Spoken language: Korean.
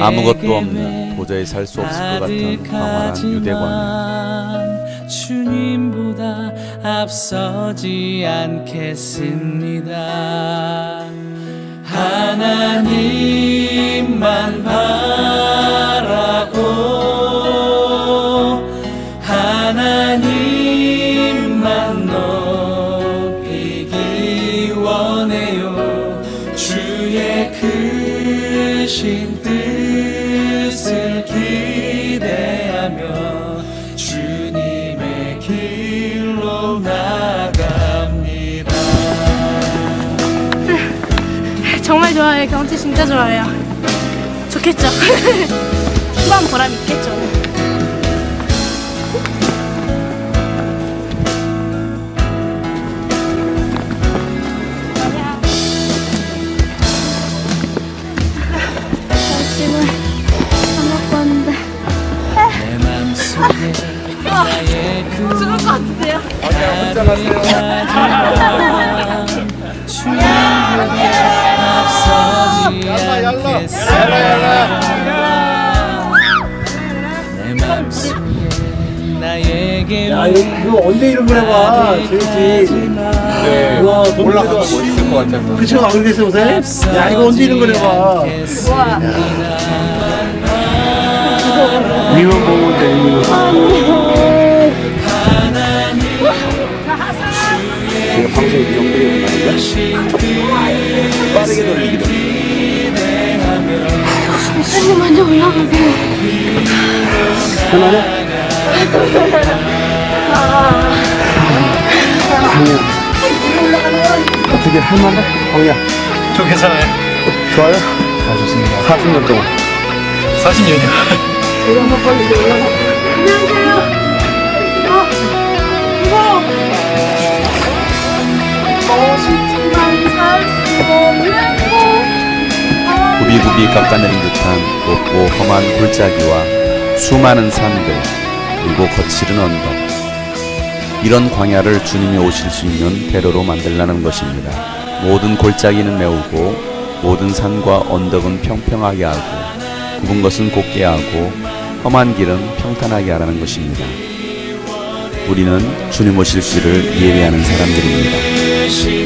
아무것도 없는 도저히 살 수 없을 것 같은 황홀한 유대광야 주님보다 앞서지 않겠습니다. 하나님만 바 크신 뜻을 기대하며 주님의 길로 나갑니다 정말 좋아요. 경치 진짜 좋아요. 좋겠죠. 후반 보람 있겠죠. 아침을 안 먹고 왔는데. 죽을 것 같은데요. 야, 이거, 이거 언제 이런 걸 해봐. 재밌지. 네. 우와, 올라가면 멋있을 것 같아서 그쵸, 안 그랬어요, 요새? 야, 이거 언제 이런 걸 해봐. 위만 보면 돼, 위만. 제가 방송에 미용들이 빠르게 돌리기도. 선생님 먼저 올라가세요. 할만해? 어떻게 할만해? 광야. 저 괜찮아요. 좋아요? 아 좋습니다. 40년 동안. 40년이요. 멋있지만 살 수 없는 굽이굽이 깎아내린 듯한 높고 험한 골짜기와 수많은 산들 그리고 거칠은 언덕 이런 광야를 주님이 오실 수 있는 배로로 만들라는 것입니다. 모든 골짜기는 메우고 모든 산과 언덕은 평평하게 하고 굽은 것은 곱게 하고 험한 길은 평탄하게 하라는 것입니다. 우리는 주님 오실 길을 예배하는 사람들입니다.